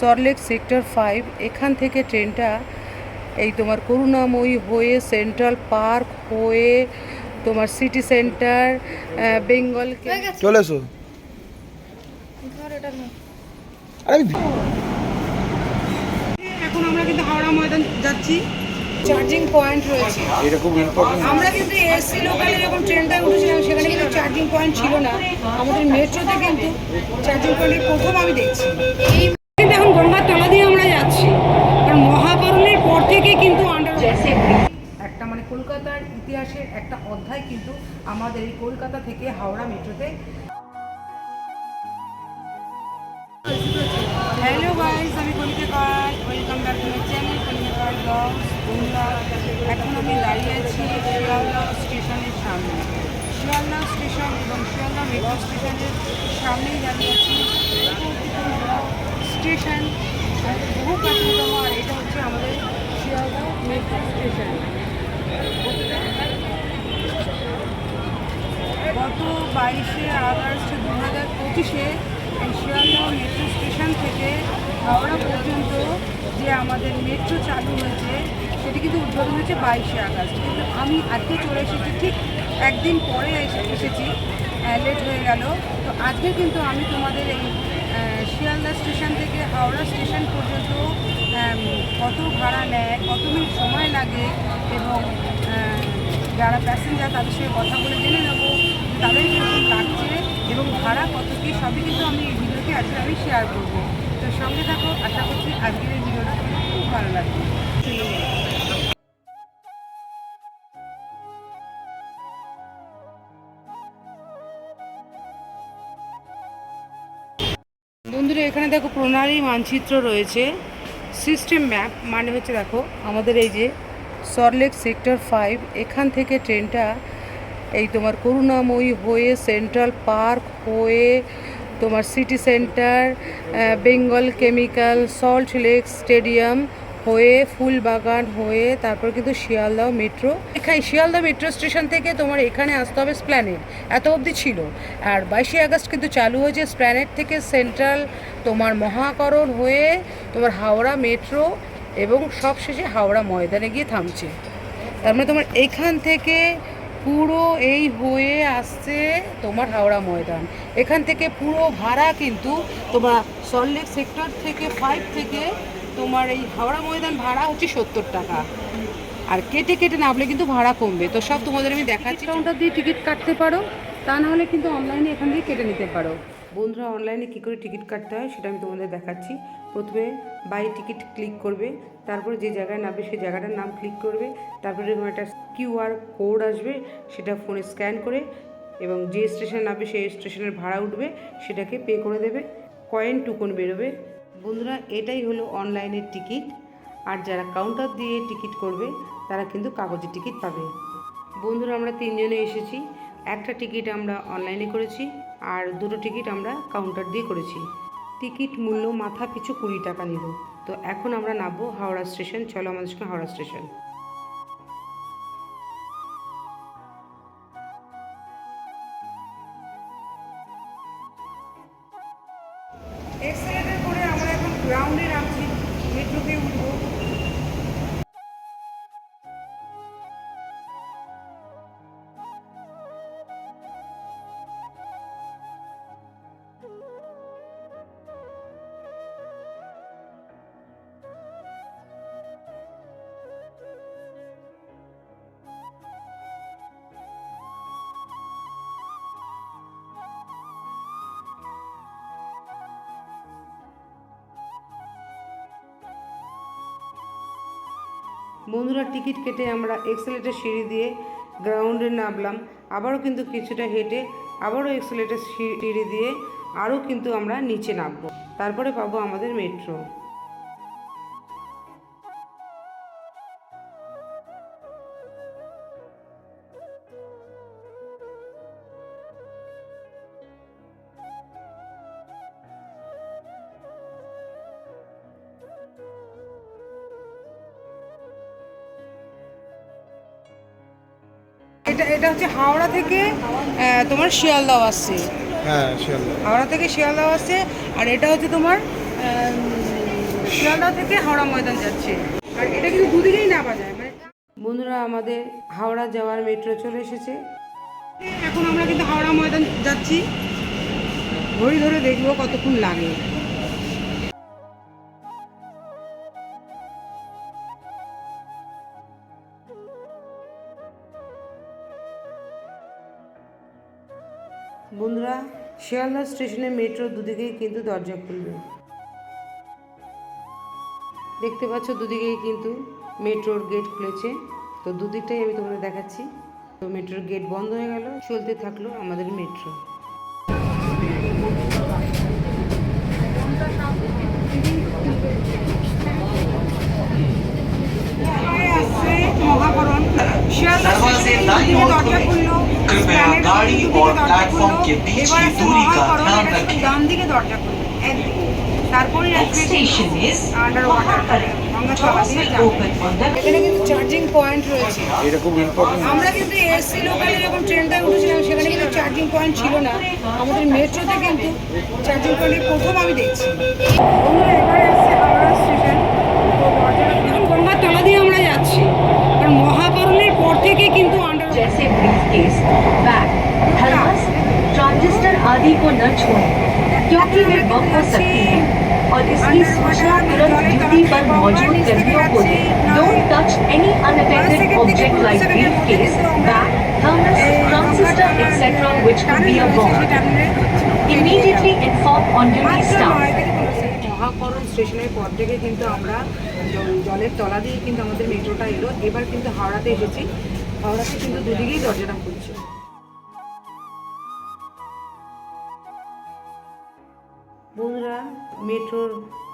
সরলেক sector five এখান থেকে ট্রেনটা এই তোমার করুণাময়ী হয়ে সেন্ট্রাল পার্ক হয়ে তোমার সিটি সেন্টার বেঙ্গল চলে এসো। এখন আমরা কিন্তু হাওড়া ময়দান যাচ্ছি। চার্জিং পয়েন্ট রয়েছে। এরকম ইম্পর্টেন্ট আমরা কিন্তু এসি লোকালে যখন ট্রেনটা উঠেছিলাম সেখানে কিন্তু চার্জিং পয়েন্ট ছিল না। আমাদের মেট্রোতে কিন্তু চার্জিং পয়েন্ট প্রথম আমি দেখছি। এই গঙ্গার তলা দিয়ে আমরা যাচ্ছি। কারণ মহাকরণের পর থেকে কিন্তু আন্ডার একটা মানে কলকাতার ইতিহাসের একটা অধ্যায় কিন্তু আমাদের এই কলকাতা থেকে হাওড়া মেট্রোতে। হ্যালো গাইস আমি Kalika Kar. Welcome back to my channel Kalika Kar vlogs বন্ধুরা এখন আমি দাঁড়িয়ে আছি শিয়ালদা স্টেশনের সামনে। শিয়ালদা স্টেশন এবং শিয়ালদা মেট্রো স্টেশনের সামনেই দাঁড়িয়ে আছি। স্টেশন বহু প্রাচীনতম আর এটা হচ্ছে আমাদের শিয়ালদা মেট্রো স্টেশন গত বাইশে আগস্ট দু হাজার পঁচিশে এই শিয়ালদহ মেট্রো স্টেশন থেকে হাওড়া পর্যন্ত যে আমাদের মেট্রো চালু হয়েছে, সেটি কিন্তু উদ্বোধন হয়েছে বাইশে আগস্ট। কিন্তু আমি আজকে চলে এসেছি, ঠিক একদিন পরে এসে এসেছি লেট হয়ে গেল। তো আজকে কিন্তু আমি তোমাদের এই শিয়ালদা স্টেশন থেকে হাওড়া স্টেশন পর্যন্ত কত ভাড়া নেয়, কত মিনিট সময় লাগে এবং যারা প্যাসেঞ্জার তাদের সঙ্গে কথা বলে জেনে নেব, তাদের কীরকম লাগছে এবং ভাড়া কত কী, সবই কিন্তু আমি এই ভিডিওতে আজকে আমি শেয়ার করব। তো সঙ্গে থাকো, আশা করছি আজকের এই ভিডিওটা খুব ভালো লাগবে। দেখো প্রণালী মানচিত্র রয়েছে সিস্টেম ম্যাপ মানে হচ্ছে দেখো আমাদের এই যে সরলেক সেক্টর ফাইভ এখান থেকে ট্রেনটা এই তোমার করুণাময়ী হয়ে সেন্ট্রাল পার্ক হয়ে তোমার city centre Bengal chemical salt lake stadium হয়ে, ফুলবাগান হয়ে, তারপর কিন্তু শিয়ালদহ মেট্রো। এখানে শিয়ালদহ মেট্রো স্টেশন থেকে তোমার এখানে আসতে হবে স্প্ল্যানেড। এত অবধি ছিল। আর বাইশে আগস্ট কিন্তু চালু হয়েছে স্প্ল্যানেড থেকে সেন্ট্রাল তোমার মহাকরণ হয়ে তোমার হাওড়া মেট্রো এবং সবশেষে হাওড়া ময়দানে গিয়ে থামছে। তার মানে তোমার এখান থেকে পুরো এই হয়ে আসছে তোমার হাওড়া ময়দান। এখান থেকে পুরো ভাড়া কিন্তু তোমার সল্টলেক সেক্টর থেকে, ফাইভ থেকে তোমার এই হাওড়া ময়দান ভাড়া হচ্ছে সত্তর টাকা। আর কেটে কেটে নামলে কিন্তু ভাড়া কমবে। তো সব তোমাদের আমি দেখাচ্ছি। কাউন্টার দিয়ে টিকিট কাটতে পারো তা নাহলে কিন্তু অনলাইনে এখান দিয়ে কেটে নিতে পারো। বন্ধুরা অনলাইনে কী করে টিকিট কাটতে হয় সেটা আমি তোমাদের দেখাচ্ছি। প্রথমে বাই টিকিট ক্লিক করবে তারপরে যে জায়গায় নামবে সেই জায়গাটার নাম ক্লিক করবে তারপরে এরকম একটা কিউআর কোড আসবে সেটা ফোনে স্ক্যান করে এবং যে স্টেশনে নামবে সেই স্টেশনের ভাড়া উঠবে সেটাকে পে করে দেবে। কয়েন টুকন বেরোবে। বন্ধুরা, এটাই হলো অনলাইনের টিকিট। আর যারা কাউন্টার দিয়ে টিকিট করবে, তারা কিন্তু কাগজের টিকিট পাবে। বন্ধুরা, আমরা তিনজনে এসেছি। একটা টিকিট আমরা অনলাইনে করেছি, আর দুটো টিকিট আমরা কাউন্টার দিয়ে করেছি। টিকিট মূল্য মাথা পিছু কুড়ি টাকা নিল। তো এখন আমরা নামবো হাওড়া স্টেশন। চলো আমাদের সঙ্গে হাওড়া স্টেশন। এখন গ্রাউন্ডে নামছি মেট্রোতে উঠবো। বন্ধুরা টিকিট কেটে আমরা এক্সেলেটার সিঁড়ি দিয়ে গ্রাউন্ডে নামলাম। আবারও কিন্তু কিছুটা হেঁটে আবারও এক্সেলেটার সিঁড়ি দিয়ে আরও কিন্তু আমরা নিচে নামবো। তারপরে পাবো আমাদের মেট্রো। এটা এটা হচ্ছে হাওড়া থেকে তোমার শিয়ালদাও আসছে। হ্যাঁ শিয়ালদা হাওড়া থেকে শিয়ালদাহ আসছে আর এটা হচ্ছে তোমার শিয়ালদা থেকে হাওড়া ময়দান যাচ্ছে। আর এটা কিন্তু দুদিকেই নামা যায় মানে বন্ধুরা আমাদের হাওড়া যাওয়ার মেট্রো চলে এসেছে। এখন আমরা কিন্তু হাওড়া ময়দান যাচ্ছি। ঘড়ি ধরে দেখব কতক্ষণ লাগে। বন্ধুরা শিয়ালদা স্টেশনে মেট্রো দুদিকেই কিন্তু দরজা খুলবে। দেখতে পাচ্ছ দুদিকেই কিন্তু মেট্রোর গেট খুলেছে। তো দুদিকটাই আমি তোমাদের দেখাচ্ছি। তো মেট্রোর গেট বন্ধ হয়ে গেল চলতে থাকল আমাদের মেট্রো। মহাকরণ। শিয়ালদা স্টেশনে দরজা খুললো। कृपया गाड़ी और प्लेटफॉर्म के बीच की दूरी का ध्यान रखें ডান দিকে দরজা খুলবে একদিকে তারপরে Next station is under water Ganga তলা দিয়ে যাবে। open on the এখানে কিন্তু চার্জিং পয়েন্ট রয়েছে এটা খুব ইম্পর্টেন্ট আমরা কিন্তু এসি লোকালে যখন ট্রেনটা উঠেছিলাম সেখানে কিন্তু চার্জিং পয়েন্ট ছিল না আমাদের মেট্রোতে কিন্তু চার্জিং পয়েন্ট প্রথম আমি দেখছি বন্ধুরা এবারে এসছে হাওড়া স্টেশন তো দরজাটা এখন গঙ্গার তলা দিয়ে আমরা যাচ্ছি কারণ মহাকরণের পর থেকে কিন্তু আন্ডার जैसे ब्रीफकेस, बैग, थर्मस, ट्रांजिस्टर आदि को न छोड़ें क्योंकि वे बम हो सकती हैं और इसकी सूचना तुरंत ड्यूटी पर मौजूद कर्मियों को दें don't touch any unattended object like briefcase, bag, thermos, transistor etc. which could be a bomb. Immediately inform on duty staff. স্টেশনের পর থেকে কিন্তু আমরা জলের তলা দিয়ে কিন্তু আমাদের মেট্রোটা এলো। এবার কিন্তু হাওড়াতে এসেছি। হাওড়াতে কিন্তু দুদিকেই দরজাটা খুলছে। বন্ধুরা, মেট্রোর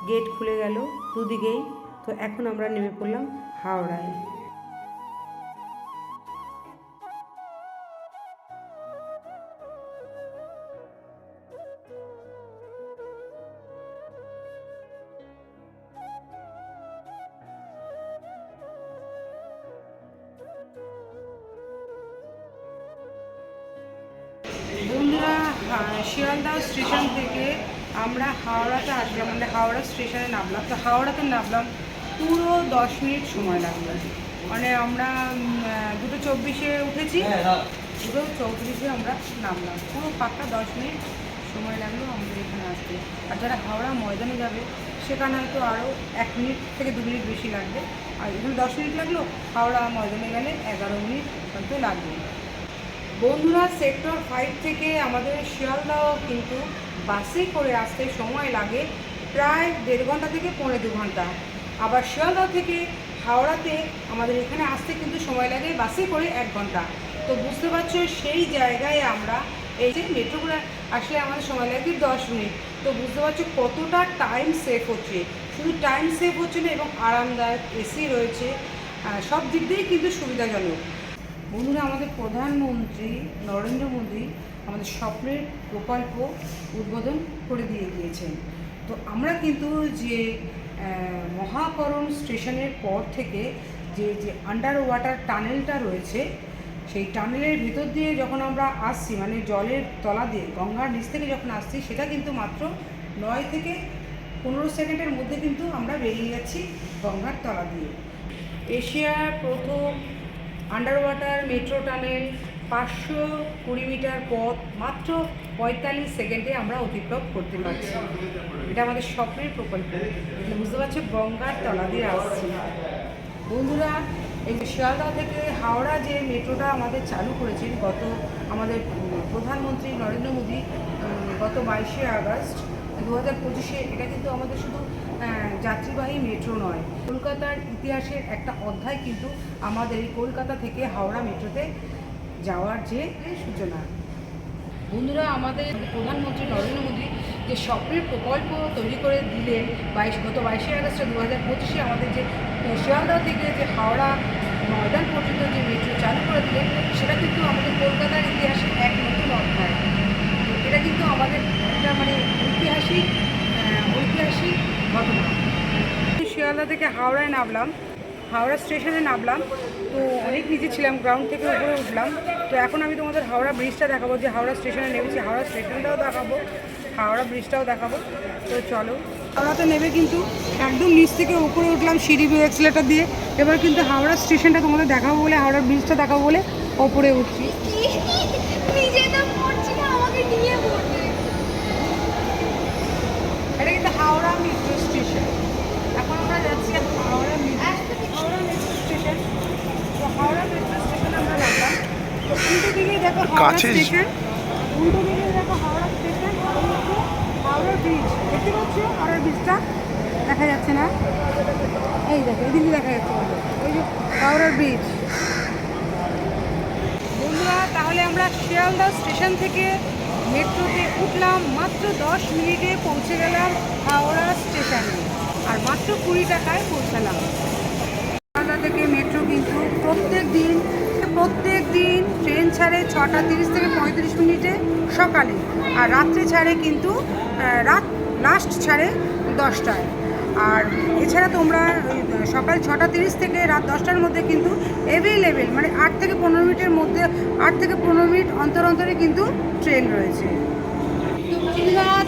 গেট খুলে গেল দুদিকেই। তো এখন আমরা নেমে পড়লাম হাওড়ায়। শিয়ালদহ স্টেশন থেকে আমরা হাওড়াতে আসলাম মানে হাওড়া স্টেশনে নামলাম। তো হাওড়াতে নামলাম পুরো দশ মিনিট সময় লাগল। মানে আমরা দুটো চব্বিশে উঠেছি। দুটো চৌত্রিশে আমরা নামলাম। পুরো পাক্কা দশ মিনিট সময় লাগল আমাদের এখানে আসতে। আর যারা হাওড়া ময়দানে যাবে সেখানে হয়তো আরও এক মিনিট থেকে দু মিনিট বেশি লাগবে। আর এখানে দশ মিনিট লাগল হাওড়া ময়দানে গেলে এগারো মিনিট হয়তো লাগবে। বন্ধুরা সেক্টর ফাইভ থেকে আমাদের শিয়ালদাহ কিন্তু বাসে করে আসতে সময় লাগে প্রায় দেড় ঘণ্টা থেকে পৌনে দু ঘণ্টা। আবার শিয়ালদাহ থেকে হাওড়াতে আমাদের এখানে আসতে কিন্তু সময় লাগে বাসে করে এক ঘণ্টা। তো বুঝতে পারছ, সেই জায়গায় আমরা এই যে মেট্রোগুলো আসলে আমাদের সময় লাগে দশ মিনিট। তো বুঝতে পারছ কতটা টাইম সেভ হচ্ছে। শুধু টাইম সেভ হচ্ছে না, এবং আরামদায়ক এসি রয়েছে। সব দিক দিয়েই কিন্তু সুবিধাজনক। বন্ধুরা, আমাদের প্রধানমন্ত্রী নরেন্দ্র মোদী আমাদের স্বপ্নের প্রকল্প উদ্বোধন করে দিয়ে গিয়েছেন। তো আমরা কিন্তু যে মহাকরণ স্টেশনের পর থেকে যে যে আন্ডার ওয়াটার টানেলটা রয়েছে, সেই টানেলের ভিতর দিয়ে যখন আমরা আসছি মানে জলের তলা দিয়ে, গঙ্গার নিচ থেকে যখন আসছি, সেটা কিন্তু মাত্র নয় থেকে পনেরো সেকেন্ডের মধ্যে কিন্তু আমরা বেরিয়ে যাচ্ছি গঙ্গার তলা দিয়ে। এশিয়ার প্রথম আন্ডার ওয়াটার মেট্রো টানেল পাঁচশো কুড়ি মিটার পথ মাত্র পঁয়তাল্লিশ সেকেন্ডে আমরা অতিক্রম করতে পারছি। এটা আমাদের স্বপ্নের প্রকল্প। বুঝতে পারছ, গঙ্গার তলা দিয়ে আসছি। বন্ধুরা, এই শিয়ালদা থেকে হাওড়া যে মেট্রোটা আমাদের চালু করেছেন গত আমাদের প্রধানমন্ত্রী নরেন্দ্র মোদী গত বাইশে আগস্ট দু হাজার পঁচিশে, এটা কিন্তু আমাদের শুধু যাত্রীবাহী মেট্রো নয়। কলকাতার ইতিহাসের একটা অধ্যায় কিন্তু আমাদের এই কলকাতা থেকে হাওড়া মেট্রোতে যাওয়ার যে সূচনা। বন্ধুরা আমাদের প্রধানমন্ত্রী নরেন্দ্র মোদী যে স্বপ্নের প্রকল্প তৈরি করে দিলেন বাইশ গত বাইশে আগস্ট দু হাজার পঁচিশে আমাদের যে আহ, শিয়ালদহ থেকে যে হাওড়া ময়দান পর্যন্ত যে মেট্রো চালু করে দিলেন সেটা কিন্তু আমাদের কলকাতার ইতিহাসে এক নতুন অধ্যায়। এটা কিন্তু আমাদের শিয়ালদা থেকে হাওড়ায় নামলাম। হাওড়া স্টেশনে নামলাম। তো অনেক নিচে ছিলাম গ্রাউন্ড থেকে উপরে উঠলাম। তো এখন আমি তোমাদের হাওড়া ব্রিজটা দেখাবো যে হাওড়া স্টেশনে নেমেছি। হাওড়া স্টেশনটাও দেখাবো হাওড়া ব্রিজটাও দেখাবো। তো চলো। হাওড়াতে নেবে কিন্তু একদম নিচ থেকে উপরে উঠলাম সিঁড়ি বেয়ে এক্সিলেটার দিয়ে। এবার কিন্তু হাওড়া স্টেশনটা তোমাদের দেখাবো বলে হাওড়ার ব্রিজটা দেখাবো বলে ওপরে উঠছি। এটা কিন্তু হাওড়া মেট্রো স্টেশন এখন আমরা যাচ্ছি হাওড়া হাওড়া মেট্রো স্টেশন তো হাওড়া মেট্রো স্টেশনে আমরা তো উল্টো দিকে দেখো হাওড়া স্টেশন উল্টো দিকে দেখো হাওড়া স্টেশন হাওড়া ব্রিজ দেখতে পাচ্ছ হাওড়া ব্রিজটা দেখা যাচ্ছে না? এই দেখো এদিকে দেখা যাচ্ছে ওই যে হাওড়া ব্রিজ বন্ধুরা তাহলে আমরা শিয়ালদা স্টেশন থেকে মেট্রোতে উঠলাম। মাত্র দশ মিনিটে পৌঁছে গেলাম হাওড়া স্টেশনে আর মাত্র কুড়ি টাকায় পৌঁছালাম। কলকাতা থেকে মেট্রো কিন্তু প্রত্যেক দিন প্রত্যেক দিন ট্রেন ছাড়ে ছটা তিরিশ থেকে পঁয়ত্রিশ মিনিটে সকালে। আর রাত্রে ছাড়ে কিন্তু রাত লাস্ট ছাড়ে দশটায়। আর এছাড়া তোমরা সকাল ছটা তিরিশ থেকে রাত দশটার মধ্যে কিন্তু অ্যাভেলেবেল মানে আট থেকে পনেরো মিনিটের মধ্যে, আট থেকে পনেরো মিনিট অন্তর অন্তরে কিন্তু ট্রেন রয়েছে।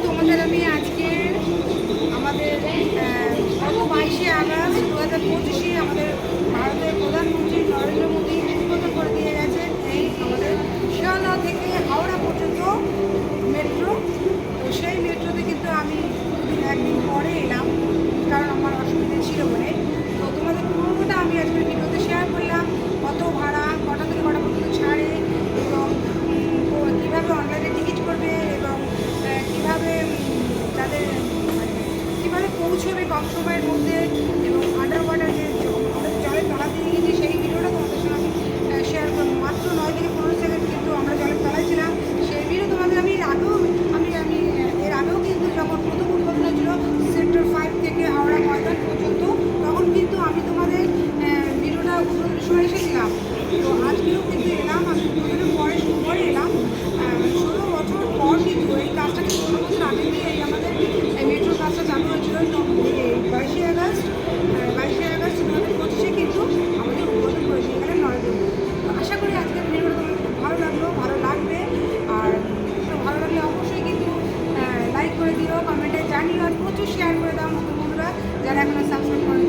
তোমাদের আমি আজকে গত বাইশে আগস্ট দু হাজার পঁচিশে আমাদের ভারতের প্রধানমন্ত্রী নরেন্দ্র মোদী উদ্বোধন করে দিয়ে গেছেন এই আমাদের শিয়ালদা থেকে হাওড়া পর্যন্ত মেট্রো তো সেই মেট্রোতে কিন্তু আমি দুদিন একদিন পরে এলাম কারণ আমার অসুবিধা ছিল বলে তো তোমাদের পুরোটা আমি আজকে ভিডিওতে শেয়ার করলাম কত ভাড়া কটা থেকে কটা পর্যন্ত ছাড়ে এবং উম, ও- কীভাবে অনলাইনে টিকিট করবে এবং আহ, কীভাবে উম, তাদের মানে পৌঁছবে কম সময়ের মধ্যে এবং আন্ডার ওয়াটার যে জলের তলা দিয়ে সেই ভিডিওটা তোমাদের সঙ্গে আমি শেয়ার করব। মাত্র নয় থেকে পনেরো সেকেন্ড কিন্তু আমরা জলের তলায় ছিলাম সেই ভিডিও তোমাদের আমি এর আগেও আমি আমি আহ, এর আগেও কিন্তু যখন প্রথম উদ্বোধন হয়েছিল সেক্টর ফাইভ থেকে হাওড়া ময়দান পর্যন্ত তখন কিন্তু আমি তোমাদের আহ, ভিডিওটা উদ্বোধনের সময় এসেছিলাম তো আজকেও কিন্তু এলাম আমি উদ্বোধনের পরে পরে এলাম আহ, ষোলো বছর পর কিন্তু এই কাজটা কিন্তু ষোলো বছর আগে দিয়ে এই আমাদের এই মেট্রো কাজটা চালু হয়েছিল বাইশে আগস্ট বাইশে আগস্ট দু হাজার পঁচিশে কিন্তু আমাদের উদ্বোধন করেছে এখানে নরেন্দ্র মোদী তো আশা করি আজকের ভিডিওটা তোমাদের খুব ভালো লাগল ভালো লাগবে আর তো ভালো লাগলে অবশ্যই কিন্তু লাইক করে দিও কমেন্টে জানিও আর প্রচুর শেয়ার করে দাও নতুন বন্ধুরা যারা এখনও সাবস্ক্রাইব করে দাও প্লিজ আমার চ্যানেলকে সাবস্ক্রাইব